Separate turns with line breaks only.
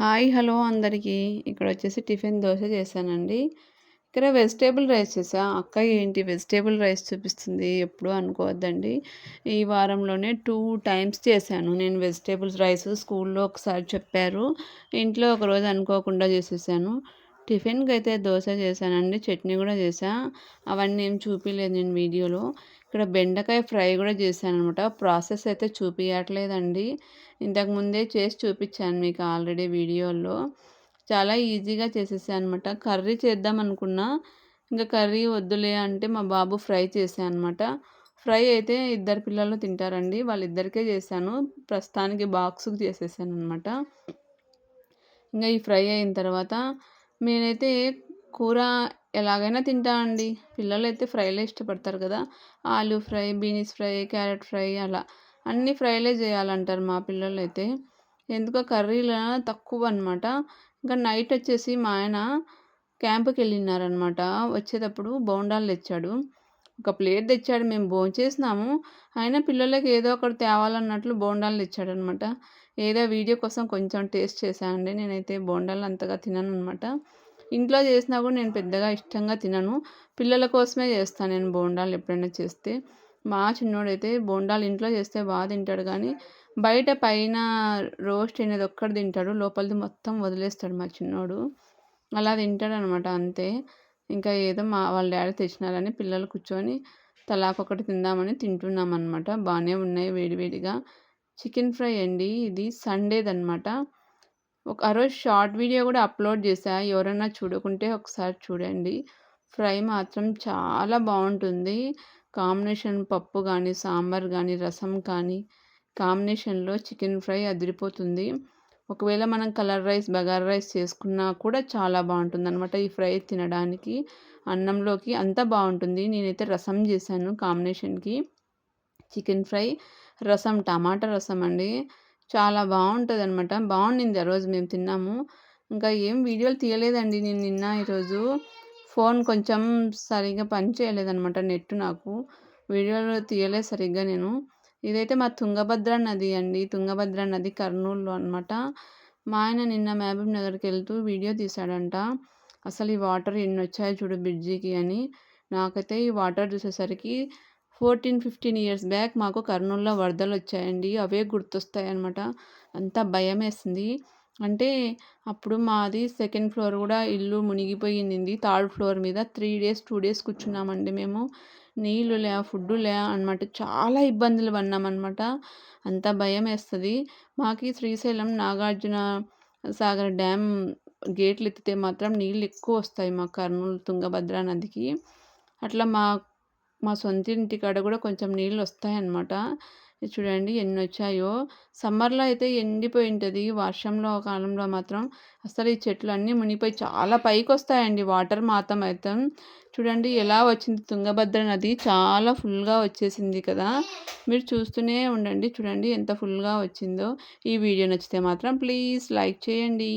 Hi hello అందరికీ. ఇక్కడ వచ్చేసి టిఫిన్ దోశ చేశానండి. ఇక్కడ వెజిటేబుల్ రైస్ చేసా అక్క ఏంటి వెజిటేబుల్ రైస్ చూపిస్తుంది. ఎప్పుడు అనుకోవద్దండి. ఈ వారంలోనే టూ టైమ్స్ చేశాను. నేను వెజిటేబుల్స్ రైస్ స్కూల్లో ఒకసారి చెప్పారు. ఇంట్లో ఒకరోజు అనుకోకుండా చేసేసాను. టిఫిన్కి అయితే దోశ చేశానండి. చట్నీ కూడా చేసా అవన్నీ ఏం చూపించలేదు నేను వీడియోలో. ఇక్కడ బెండకాయ ఫ్రై కూడా చేశాను అనమాట ప్రాసెస్ అయితే చూపించట్లేదండి ఇంతకుముందే చేసి చూపించాను మీకు ఆల్రెడీ వీడియోలో. చాలా ఈజీగా చేసేసాను అనమాట కర్రీ చేద్దాం అనుకున్నా ఇంకా కర్రీ వద్దులే అంటే మా బాబు ఫ్రై చేశాను అనమాట ఫ్రై అయితే ఇద్దరు పిల్లలు తింటారండి. వాళ్ళిద్దరికే చేశాను. ప్రస్తుతానికి బాక్స్కి చేసేసాను అనమాట ఇంకా ఈ ఫ్రై అయిన తర్వాత నేనైతే కూర ఎలాగైనా తింటా అండి. పిల్లలు అయితే ఫ్రైలే ఇష్టపడతారు కదా. Aloo fry beans fry carrot fry అలా అన్ని ఫ్రైలే చేయాలంటారు మా పిల్లలు అయితే ఎందుకో కర్రీలు తక్కువ అనమాట ఇంకా నైట్ వచ్చేసి మా ఆయన క్యాంప్కి వెళ్ళినారనమాట వచ్చేటప్పుడు బోండాలు తెచ్చాడు. ఒక ప్లేట్ తెచ్చాడు. మేము భోంచేసినాము అయినా పిల్లలకి ఏదో ఒకటి తేవాలన్నట్లు బోండాలు తెచ్చాడనమాట ఏదో వీడియో కోసం కొంచెం టేస్ట్ చేశానండి నేనైతే బోండాలు అంతగా తినను అనమాట ఇంట్లో చేసినా కూడా నేను పెద్దగా ఇష్టంగా తినను. పిల్లల కోసమే చేస్తాను నేను బోండాలు ఎప్పుడైనా చేస్తే. మా చిన్నోడైతే బోండాలు ఇంట్లో చేస్తే బాగా తింటాడు కానీ బయట పైన రోస్ట్ అనేది ఒక్కటి తింటాడు. లోపలిది మొత్తం వదిలేస్తాడు మా చిన్నోడు. అలా తింటాడు అనమాట అంతే. ఇంకా ఏదో మా వాళ్ళ డాడీ తెచ్చినారని పిల్లలు కూర్చొని తలాకొకటి తిందామని తింటున్నాం అనమాట బాగానే ఉన్నాయి వేడివేడిగా చికెన్ ఫ్రై అండి. ఇది సండేది అనమాట ఒక ఆ రోజు షార్ట్ వీడియో కూడా అప్లోడ్ చేశా. ఎవరైనా చూడకుంటే ఒకసారి చూడండి. ఫ్రై మాత్రం చాలా బాగుంటుంది కాంబినేషన్ పప్పు కానీ సాంబార్ కానీ రసం కానీ కాంబినేషన్లో చికెన్ ఫ్రై అదిరిపోతుంది. ఒకవేళ మనం కలర్ రైస్ బగారా రైస్ చేసుకున్నా కూడా చాలా బాగుంటుంది అనమాట ఈ ఫ్రై తినడానికి. అన్నంలోకి అంతా బాగుంటుంది నేనైతే రసం చేశాను కాంబినేషన్కి. చికెన్ ఫ్రై రసం టమాటా రసం అండి. చాలా బాగుంటుంది అనమాట బాగుండింది ఆ రోజు మేము తిన్నాము. ఇంకా ఏం వీడియోలు తీయలేదండి నేను నిన్న ఈరోజు. ఫోన్ కొంచెం సరిగ్గా పని చేయలేదనమాట నెట్ నాకు. వీడియోలు తీయలేదు సరిగ్గా నేను. ఇదైతే మా తుంగభద్ర నది అండి. తుంగభద్ర నది కర్నూలులో అనమాట మా ఆయన నిన్న మహబూబ్ నగర్కి వెళ్తూ వీడియో తీశాడంట. అసలు ఈ వాటర్ ఎన్ని వచ్చాయో చూడు బ్రిడ్జికి అని. నాకైతే ఈ వాటర్ చూసేసరికి ఫోర్టీన్ ఫిఫ్టీన్ ఇయర్స్ బ్యాక్ మాకు కర్నూలులో వరదలు వచ్చాయండి. అవే గుర్తొస్తాయి అనమాట అంత భయం వేసింది అంటే అప్పుడు మాది సెకండ్ ఫ్లోర్ కూడా ఇల్లు మునిగిపోయింది. థర్డ్ ఫ్లోర్ మీద త్రీ డేస్ టూ డేస్ కూర్చున్నామండి మేము. నీళ్ళు లే ఫుడ్ లే అనమాట చాలా ఇబ్బందులు పడినామన్నమాట అంత భయం వేస్తుంది మాకు శ్రీశైలం నాగార్జున సాగర్ డ్యామ్ గేట్లు ఎత్తితే మాత్రం నీళ్ళు ఎక్కువ వస్తాయి మా కర్నూలు తుంగభద్ర నదికి. అట్లా మా మా సొంత ఇంటి కాడ కూడా కొంచెం నీళ్ళు వస్తాయన్నమాట. చూడండి ఎన్ని వచ్చాయో. సమ్మర్లో అయితే ఎండిపోయి ఉంటుంది వర్షంలో కాలంలో మాత్రం అసలు ఈ చెట్లు అన్నీ మునిగిపోయి చాలా పైకి వస్తాయండి వాటర్ మాత్రం అయితే. చూడండి ఎలా వచ్చింది తుంగభద్ర నది. చాలా ఫుల్గా వచ్చేసింది కదా. మీరు చూస్తూనే ఉండండి. చూడండి ఎంత ఫుల్గా వచ్చిందో. ఈ వీడియో నచ్చితే మాత్రం ప్లీజ్ లైక్ చేయండి.